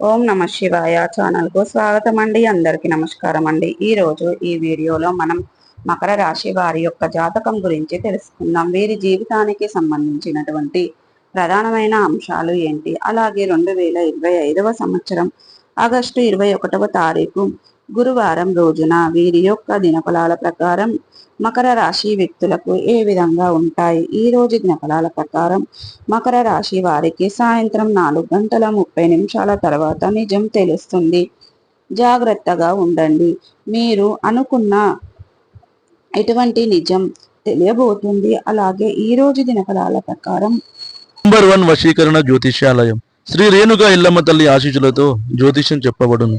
ఓం నమ శివాయ ఛానల్కు స్వాగతం అండి అందరికీ నమస్కారం అండి ఈ రోజు ఈ వీడియోలో మనం మకర రాశి వారి యొక్క జాతకం గురించి తెలుసుకుందాం. వీరి జీవితానికి సంబంధించినటువంటి ప్రధానమైన అంశాలు ఏంటి? అలాగే రెండు వేల ఇరవై ఐదవ సంవత్సరం ఆగస్టు ఇరవై ఒకటవ తారీఖు గురువారం రోజున వీరి యొక్క దినఫలాల ప్రకారం మకర రాశి వ్యక్తులకు ఏ విధంగా ఉంటాయి? ఈ రోజు దినఫలాల ప్రకారం మకర రాశి వారికి సాయంత్రం నాలుగు గంటల ముప్పై నిమిషాల తర్వాత నిజం తెలుస్తుంది. జాగ్రత్తగా ఉండండి. మీరు అనుకున్న ఎటువంటి నిజం తెలియబోతుంది. అలాగే ఈ రోజు దినఫలాల ప్రకారం నంబర్ వన్ వశీకరణ జ్యోతిష్యాలయం. శ్రీ రేణుగా ఇల్లమ్మ తల్లి ఆశీస్సులతో జ్యోతిష్యం చెప్పబడును.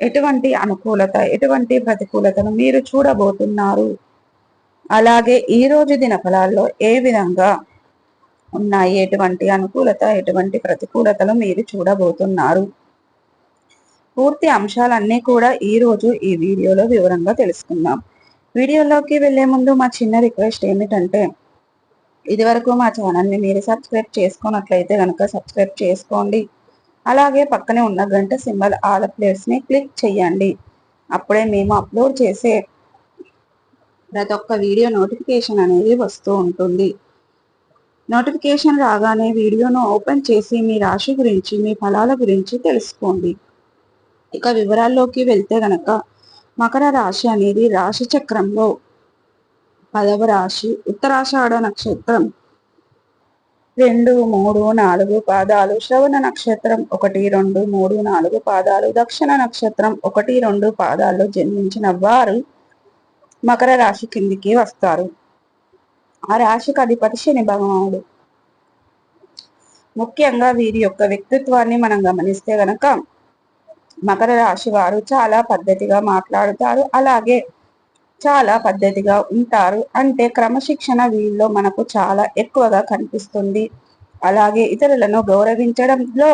ఎటువంటి అనుకూలత ఎటువంటి ప్రతికూలతను మీరు చూడబోతున్నారు? అలాగే ఈ రోజు దినఫలాల్లో ఏ విధంగా ఉన్నాయి? ఎటువంటి అనుకూలత ఎటువంటి ప్రతికూలతలు మీరు చూడబోతున్నారు? పూర్తి అంశాలన్నీ కూడా ఈ రోజు ఈ వీడియోలో వివరంగా తెలుసుకుందాం. వీడియోలోకి వెళ్ళే ముందు మా చిన్న రిక్వెస్ట్ ఏమిటంటే ఇదివరకు మా ఛానల్ని మీరు సబ్స్క్రైబ్ చేసుకున్నట్లయితే కనుక సబ్స్క్రైబ్ చేసుకోండి. అలాగే పక్కనే ఉన్న గంట సింబల్ ఆల్ని క్లిక్ చేయండి. అప్పుడే మేము అప్లోడ్ చేసే ప్రతి ఒక్క వీడియో నోటిఫికేషన్ అనేది వస్తూ ఉంటుంది. నోటిఫికేషన్ రాగానే వీడియోను ఓపెన్ చేసి మీ రాశి గురించి మీ ఫలాల గురించి తెలుసుకోండి. ఇక వివరాల్లోకి వెళ్తే గనక మకర రాశి అనేది రాశి చక్రంలో పదవ రాశి ఉత్తరాషాఢ నక్షత్రం రెండు మూడు నాలుగు పాదాలు శ్రవణ నక్షత్రం ఒకటి రెండు మూడు నాలుగు పాదాలు దక్షిణ నక్షత్రం ఒకటి రెండు పాదాల్లో జన్మించిన వారు మకర రాశి కిందికి వస్తారు. ఆ రాశికి అధిపతి శని భగవానుడు. ముఖ్యంగా వీరి యొక్క వ్యక్తిత్వాన్ని మనం గమనిస్తే గనక మకర రాశి వారు చాలా పద్ధతిగా మాట్లాడుతారు. అలాగే చాలా పద్ధతిగా ఉంటారు. అంటే క్రమశిక్షణ వీళ్ళలో మనకు చాలా ఎక్కువగా కనిపిస్తుంది. అలాగే ఇతరులను గౌరవించడంలో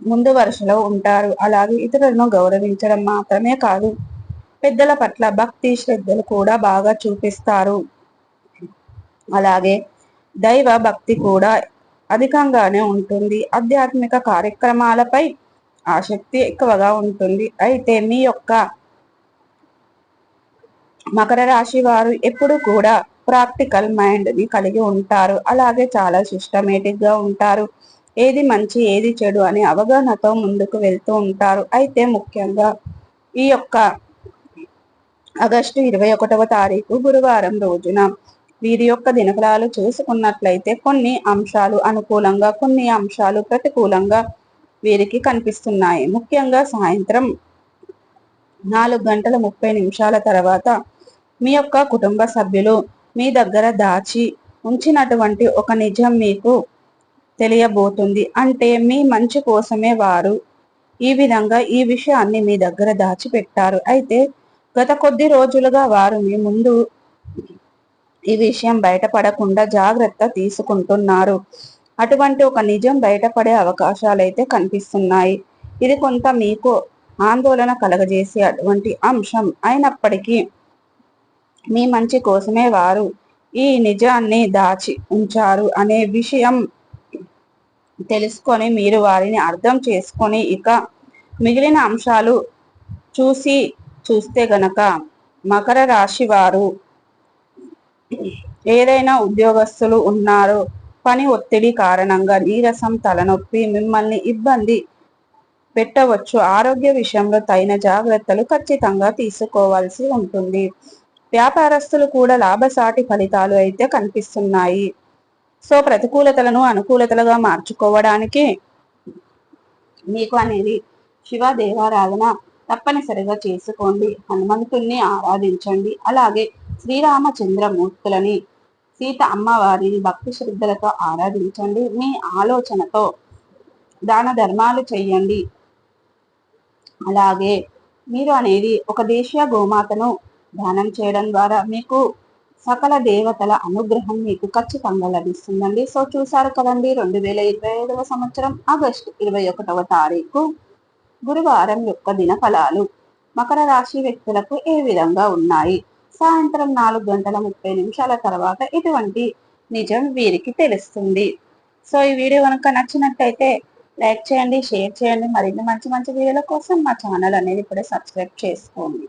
ముందు వరుసలో ఉంటారు. అలాగే ఇతరులను గౌరవించడం మాత్రమే కాదు పెద్దల పట్ల భక్తి శ్రద్ధలు కూడా బాగా చూపిస్తారు. అలాగే దైవ భక్తి కూడా అధికంగానే ఉంటుంది. ఆధ్యాత్మిక కార్యక్రమాలపై ఆసక్తి ఎక్కువగా ఉంటుంది. అయితే మీ యొక్క మకర రాశి వారు ఎప్పుడు కూడా ప్రాక్టికల్ మైండ్ని కలిగి ఉంటారు. అలాగే చాలా సిస్టమేటిక్గా ఉంటారు. ఏది మంచి ఏది చెడు అనే అవగాహనతో ముందుకు వెళ్తూ ఉంటారు. అయితే ముఖ్యంగా ఈ యొక్క ఆగస్టు ఇరవై ఒకటవ తారీఖు గురువారం రోజున వీరి యొక్క దినఫలాలు చూసుకున్నట్లయితే కొన్ని అంశాలు అనుకూలంగా కొన్ని అంశాలు ప్రతికూలంగా వీరికి కనిపిస్తున్నాయి. ముఖ్యంగా సాయంత్రం నాలుగు గంటల ముప్పై నిమిషాల తర్వాత మీ యొక్క కుటుంబ సభ్యులు మీ దగ్గర దాచి ఉంచినటువంటి ఒక నిజం మీకు తెలియబోతుంది. అంటే మీ మంచి కోసమే వారు ఈ విధంగా ఈ విషయాన్ని మీ దగ్గర దాచిపెట్టారు. అయితే గత కొద్ది రోజులుగా వారు మీ ముందు ఈ విషయం బయటపడకుండా జాగ్రత్త తీసుకుంటున్నారు. అటువంటి ఒక నిజం బయటపడే అవకాశాలు అయితే కనిపిస్తున్నాయి. ఇది కొంత మీకు ఆందోళన కలగజేసే అటువంటి అంశం అయినప్పటికీ మీ మంచి కోసమే వారు ఈ నిజాన్ని దాచి ఉంచారు అనే విషయం తెలుసుకొని మీరు వారిని అర్థం చేసుకొని ఇక మిగిలిన అంశాలు చూసి చూస్తే గనక మకర రాశి వారు ఏదైనా ఉద్యోగస్తులు ఉన్నారో పని ఒత్తిడి కారణంగా నీరసం తలనొప్పి మిమ్మల్ని ఇబ్బంది పెట్టవచ్చు. ఆరోగ్య విషయంలో తగిన జాగ్రత్తలు ఖచ్చితంగా తీసుకోవాల్సి ఉంటుంది. వ్యాపారస్తులు కూడా లాభసాటి ఫలితాలు అయితే కనిపిస్తున్నాయి. సో ప్రతికూలతలను అనుకూలతలుగా మార్చుకోవడానికి మీకు అనేది శివ దేవారాధన తప్పనిసరిగా చేసుకోండి. హనుమంతుణ్ణి ఆరాధించండి. అలాగే శ్రీరామచంద్రమూర్తులని సీత అమ్మవారిని భక్తి శ్రద్ధలతో ఆరాధించండి. మీ ఆలోచనతో దాన ధర్మాలు చేయండి అలాగే మీరు అనేది ఒక దేశీయ గోమాతను ధ్యానం చేయడం ద్వారా మీకు సకల దేవతల అనుగ్రహం మీకు ఖచ్చితంగా లభిస్తుందండి. సో చూసారు కదండి రెండు వేల ఇరవై ఐదవ సంవత్సరం ఆగస్టు ఇరవై ఒకటవ తారీఖు గురువారం యొక్క దిన ఫలాలు మకర రాశి వ్యక్తులకు ఏ విధంగా ఉన్నాయి? సాయంత్రం నాలుగు గంటల ముప్పై నిమిషాల తర్వాత ఇటువంటి నిజం వీరికి తెలుస్తుంది. సో ఈ వీడియో కనుక నచ్చినట్టయితే లైక్ చేయండి షేర్ చేయండి. మరిన్ని మంచి మంచి వీడియోల కోసం మా ఛానల్ అనేది ఇప్పుడే సబ్స్క్రైబ్ చేసుకోండి.